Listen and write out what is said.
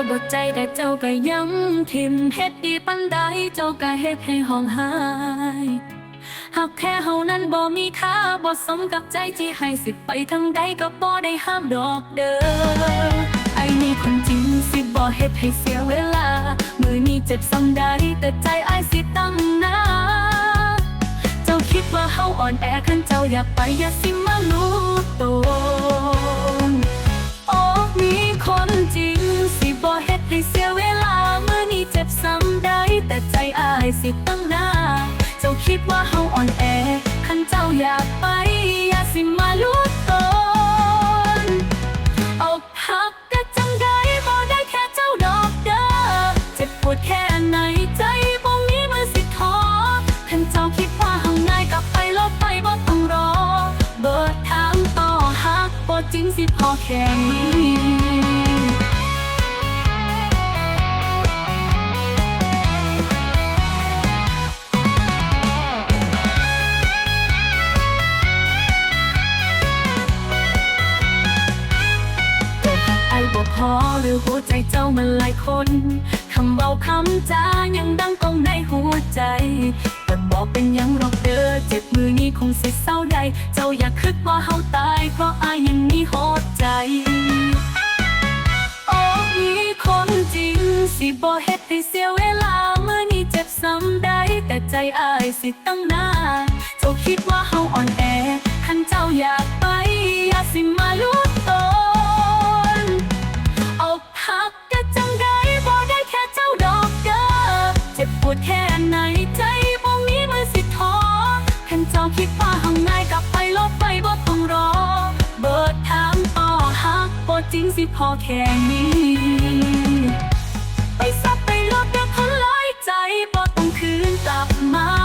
าบดใจแต่เจ้าก็ย้ำทิมเฮ็ดดีปันใดเจ้าก็เฮ็ดให้ห้องหายหากแค่เฮานั้นบ่มีค่าบ่สมกับใจที่ให้สิไปทางใดก็บ่ได้ห้ามดอกเด้อไอ้นี่คนจริงสิบ่เฮ็ดให้เสียเวลา มือนี้เจ็บซ้ำใดแต่ใจไอ้สิตั้งหน้าเจ้าคิดว่าเฮาอ่อนแอคันเจ้าอยากไปอย่าสิมารู้ตัว อยากไปอย่าสิมารู้ตัวอกหักก็จังได้บ่ได้แค่เจ้าดอกเด้อเจ็บปวดแค่ไหนใจบ่มีมือสิท้อคันเจ้าคิดว่าเฮาง่ายกลับไปลบไปบ่ต้องรอ เบิดทางต่อหักบ่จริงสิพอแค่นี้ พอหรือหัวใจเจ้ามันหลายคนคำเบาคำจายังดังก้องในหัวใจ แต่บอกเป็นยังรอกเด้อเจ็บมือนี้คงสิเศร้าใด เจ้าอยากคิดว่าเฮาตาย เพราะอายยังมีหัวใจโอ้มีคนจริงสิบ่เฮ็ดให้เสียเวลาเมื่อนี้เจ็บซ้ำได้แต่ใจอายสิตั้งน้าเจ้าคิดว่าเฮาอ่อนแอ วดแค่ไหนใจบ่มีมือสิท้อคันเจ้าคิดว่าห้าง่ายกลับไปลบไปบ่ต้องรอ เบิดทางต่อหักบ่จริงสิพอแค่นี้ ไปซับไปลบเดี๋ยวคนลายใจบ่ต้องคืนกลับมา